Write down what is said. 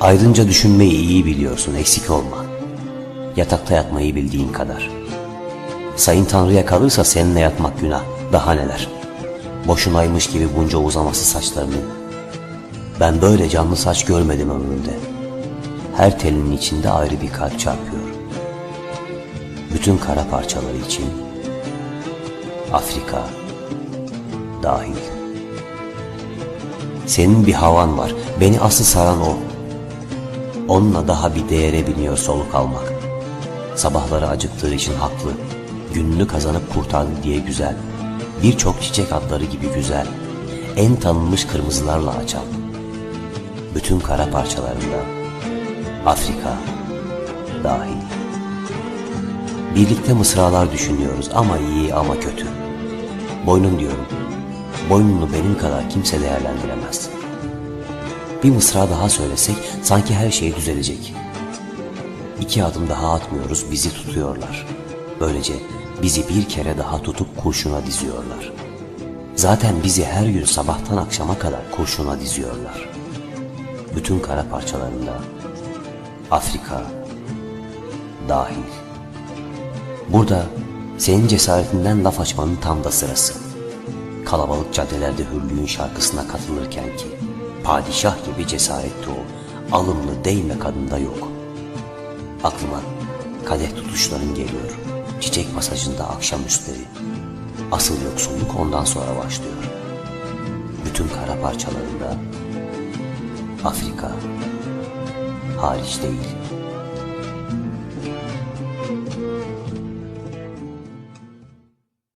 Aydınca düşünmeyi iyi biliyorsun, eksik olma. Yatakta yatmayı bildiğin kadar. Sayın Tanrı'ya kalırsa seninle yatmak günah, daha neler. Boşunaymış gibi bunca uzaması saçlarının. Ben böyle canlı saç görmedim ömrümde. Her telinin içinde ayrı bir kalp çarpıyor. Bütün kara parçaları için Afrika dahil. Senin bir havan var, beni asıl saran o. Onunla daha bir değere biniyor soluk almak. Sabahları acıktığı için haklı. Gününü kazanıp kurtardı diye güzel. Birçok çiçek adları gibi güzel. En tanınmış kırmızılarla açan. Bütün kara parçalarında Afrika dahil. Birlikte mısralar düşünüyoruz ama iyi ama kötü. Boynun diyorum. Boynunu benim kadar kimse değerlendiremez. Bir mısra daha söylesek sanki her şey düzelecek. İki adım daha atmıyoruz bizi tutuyorlar. Böylece bizi bir kere daha tutup kurşuna diziyorlar. Zaten bizi her gün sabahtan akşama kadar kurşuna diziyorlar. Bütün kara parçalarında Afrika dahil. Burada senin cesaretinden laf açmanın tam da sırası. Kalabalık caddelerde hürlüğün şarkısına katılırken ki padişah gibi cesaretti o, alımlı değme kadında yok. Aklıma kadeh tutuşların geliyor, çiçek masajında akşamüstleri. Asıl yoksulluk ondan sonra başlıyor. Bütün kara parçalarında Afrika hariç değil.